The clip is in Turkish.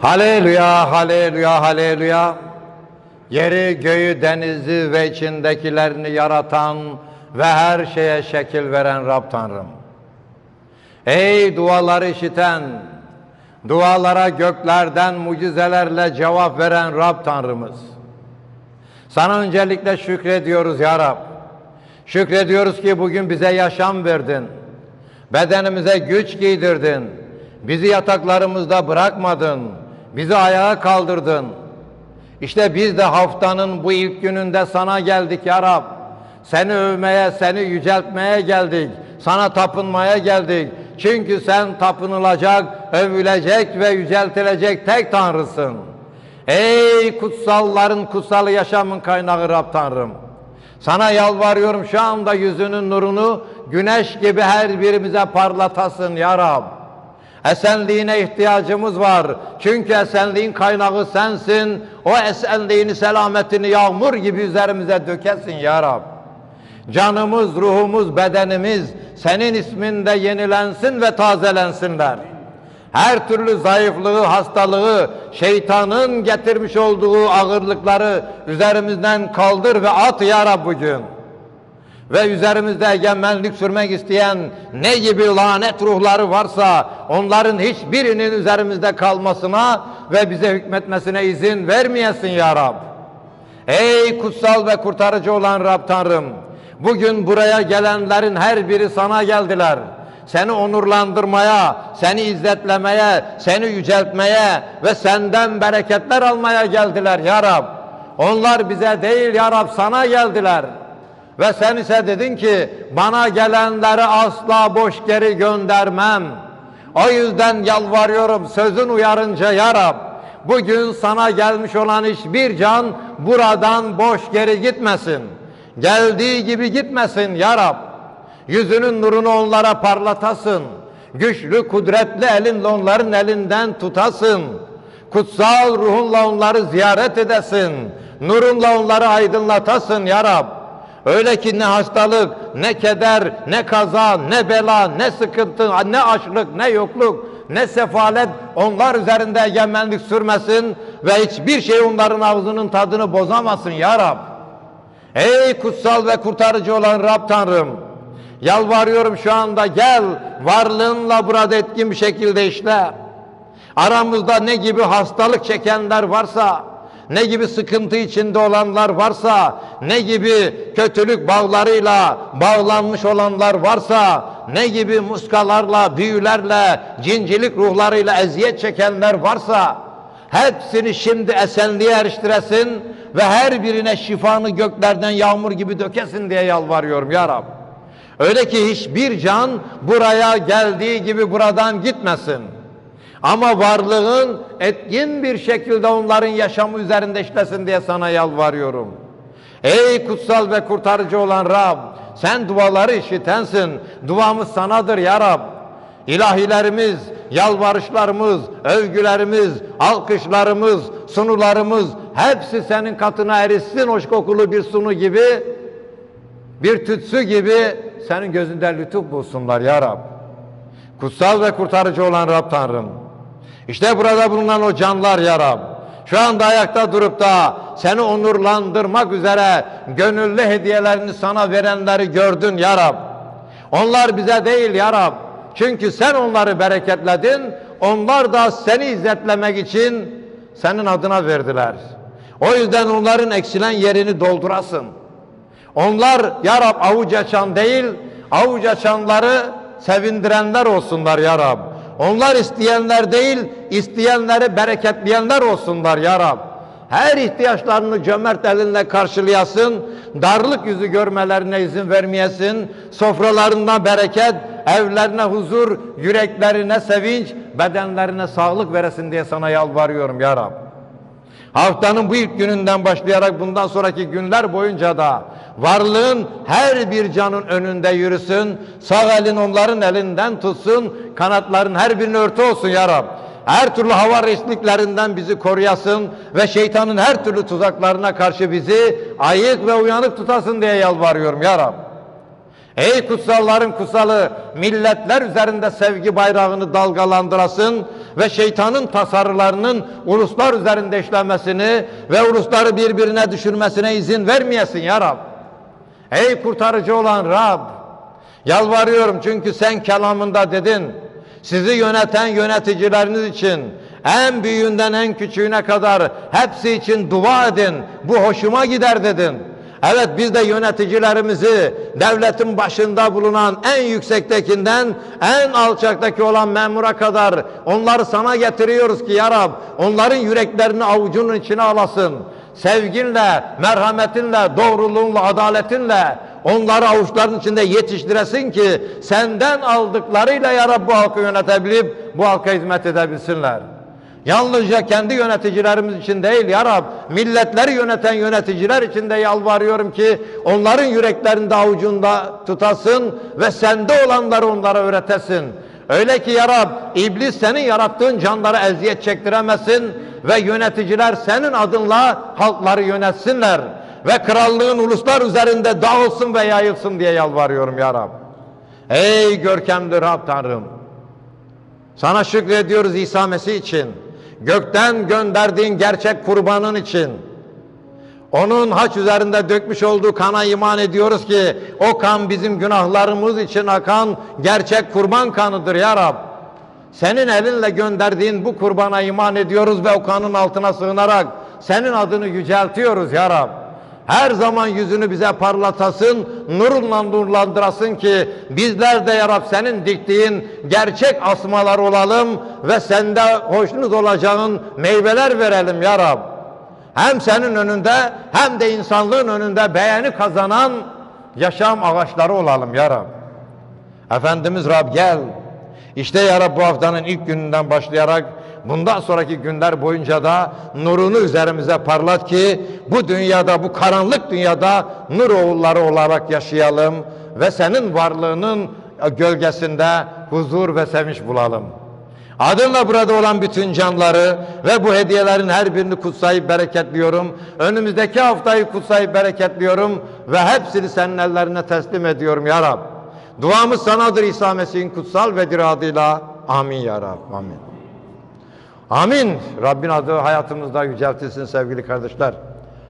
Haleluya, haleluya, haleluya. Yeri, göğü, denizi ve içindekilerini yaratan ve her şeye şekil veren Rab Tanrım. Ey duaları işiten, dualara göklerden mucizelerle cevap veren Rab Tanrımız. Sana öncelikle şükrediyoruz ya Rab. Şükrediyoruz ki bugün bize yaşam verdin. Bedenimize güç giydirdin. Bizi yataklarımızda bırakmadın. Bizi ayağa kaldırdın. İşte biz de haftanın bu ilk gününde sana geldik ya Rab. Seni övmeye, seni yüceltmeye geldik. Sana tapınmaya geldik. Çünkü sen tapınılacak, övülecek ve yüceltilecek tek Tanrısın. Ey kutsalların kutsalı yaşamın kaynağı Rab Tanrım. Sana yalvarıyorum şu anda yüzünün nurunu güneş gibi her birimize parlatasın ya Rab. Esenliğine ihtiyacımız var. Çünkü esenliğin kaynağı sensin. O esenliğini, selametini yağmur gibi üzerimize dökesin ya Rab. Canımız, ruhumuz, bedenimiz senin isminde yenilensin ve tazelensinler. Her türlü zayıflığı, hastalığı, şeytanın getirmiş olduğu ağırlıkları üzerimizden kaldır ve at ya Rab bugün. Ve üzerimizde egemenlik sürmek isteyen ne gibi lanet ruhları varsa onların hiçbirinin üzerimizde kalmasına ve bize hükmetmesine izin vermeyesin ya Rab. Ey kutsal ve kurtarıcı olan Rab Tanrım, bugün buraya gelenlerin her biri sana geldiler. Seni onurlandırmaya, seni izzetlemeye, seni yüceltmeye ve senden bereketler almaya geldiler ya Rab. Onlar bize değil ya Rab sana geldiler. Ve sen ise dedin ki bana gelenleri asla boş geri göndermem. O yüzden yalvarıyorum sözün uyarınca ya Rab. Bugün sana gelmiş olan hiçbir can buradan boş geri gitmesin. Geldiği gibi gitmesin ya Rab. Yüzünün nurunu onlara parlatasın. Güçlü, kudretli elinle onların elinden tutasın. Kutsal ruhunla onları ziyaret edesin. Nurunla onları aydınlatasın ya Rab. Öyle ki ne hastalık, ne keder, ne kaza, ne bela, ne sıkıntı, ne açlık, ne yokluk, ne sefalet onlar üzerinde egemenlik sürmesin ve hiçbir şey onların ağzının tadını bozamasın ya Rab. Ey kutsal ve kurtarıcı olan Rab Tanrım, yalvarıyorum şu anda gel varlığınla burada etkin bir şekilde işle. Aramızda ne gibi hastalık çekenler varsa, ne gibi sıkıntı içinde olanlar varsa, ne gibi kötülük bağlarıyla bağlanmış olanlar varsa, ne gibi muskalarla, büyülerle, cincilik ruhlarıyla eziyet çekenler varsa, hepsini şimdi esenliğe eriştiresin ve her birine şifanı göklerden yağmur gibi dökesin diye yalvarıyorum ya Rab. Öyle ki hiçbir can buraya geldiği gibi buradan gitmesin. Ama varlığın etkin bir şekilde onların yaşamı üzerinde işlesin diye sana yalvarıyorum. Ey kutsal ve kurtarıcı olan Rab, sen duaları işitensin. Duamız sanadır ya Rab. İlahilerimiz, yalvarışlarımız, övgülerimiz, alkışlarımız, sunularımız hepsi senin katına erişsin hoş kokulu bir sunu gibi, bir tütsü gibi senin gözünden lütuf bulsunlar ya Rab. Kutsal ve kurtarıcı olan Rab Tanrım. İşte burada bulunan o canlar ya Rab. Şu anda ayakta durup da seni onurlandırmak üzere gönüllü hediyelerini sana verenleri gördün ya Rab. Onlar bize değil ya Rab. Çünkü sen onları bereketledin. Onlar da seni izzetlemek için senin adına verdiler. O yüzden onların eksilen yerini doldurasın. Onlar ya Rab avuç açan değil, avuç açanları sevindirenler olsunlar ya Rab. Onlar isteyenler değil, isteyenleri bereketleyenler olsunlar ya Rab. Her ihtiyaçlarını cömert elinle karşılayasın, darlık yüzü görmelerine izin vermeyesin, sofralarında bereket, evlerine huzur, yüreklerine sevinç, bedenlerine sağlık veresin diye sana yalvarıyorum ya Rab. Haftanın bu ilk gününden başlayarak bundan sonraki günler boyunca da varlığın her bir canın önünde yürüsün. Sağ elin onların elinden tutsun. Kanatların her birine örtü olsun ya Rab. Her türlü hava riskliklerinden bizi koruyasın ve şeytanın her türlü tuzaklarına karşı bizi ayık ve uyanık tutasın diye yalvarıyorum ya Rab. Ey kutsalların kutsalı, milletler üzerinde sevgi bayrağını dalgalandırasın ve şeytanın tasarılarının uluslar üzerinde işlemesini ve ulusları birbirine düşürmesine izin vermeyesin ya Rab. Ey kurtarıcı olan Rab, yalvarıyorum çünkü sen kelamında dedin, sizi yöneten yöneticileriniz için en büyüğünden en küçüğüne kadar hepsi için dua edin. Bu hoşuma gider dedin. Evet biz de yöneticilerimizi devletin başında bulunan en yüksektekinden en alçaktaki olan memura kadar onları sana getiriyoruz ki ya Rab onların yüreklerini avucunun içine alasın. Sevginle, merhametinle, doğruluğunla, adaletinle onları avuçların içinde yetiştiresin ki senden aldıklarıyla ya Rab bu halkı yönetebilip bu halka hizmet edebilsinler. Yalnızca kendi yöneticilerimiz için değil ya Rab, milletleri yöneten yöneticiler için de yalvarıyorum ki onların yüreklerinde avucunda tutasın ve sende olanları onlara öğretesin. Öyle ki ya Rab, iblis senin yarattığın canlara eziyet çektiremesin ve yöneticiler senin adınla halkları yönetsinler ve krallığın uluslar üzerinde dağılsın ve yayılsın diye yalvarıyorum ya Rab. Ey görkemli Rab Tanrım, sana şükrediyoruz İsa Mesih için. Gökten gönderdiğin gerçek kurbanın için. Onun haç üzerinde dökmüş olduğu kana iman ediyoruz ki o kan bizim günahlarımız için akan gerçek kurban kanıdır ya Rab. Senin elinle gönderdiğin bu kurbana iman ediyoruz ve o kanın altına sığınarak senin adını yüceltiyoruz ya Rab. Her zaman yüzünü bize parlatasın, nurunla nurlandırasın ki bizler de ya Rab senin diktiğin gerçek asmalar olalım ve sende hoşnut olacağın meyveler verelim ya Rab. Hem senin önünde hem de insanlığın önünde beğeni kazanan yaşam ağaçları olalım ya Rab. Efendimiz Rab gel. İşte ya Rab bu haftanın ilk gününden başlayarak bundan sonraki günler boyunca da nurunu üzerimize parlat ki bu dünyada bu karanlık dünyada nur oğulları olarak yaşayalım ve senin varlığının gölgesinde huzur ve sevinç bulalım. Adınla burada olan bütün canları ve bu hediyelerin her birini kutsayıp bereketliyorum. Önümüzdeki haftayı kutsayıp bereketliyorum ve hepsini senin ellerine teslim ediyorum ya Rab. Duamız sanadır İsa Mesih'in kutsal ve adıyla. Amin ya Rab. Amin. Amin. Rabbin adı hayatımızda yüceltilsin sevgili kardeşler.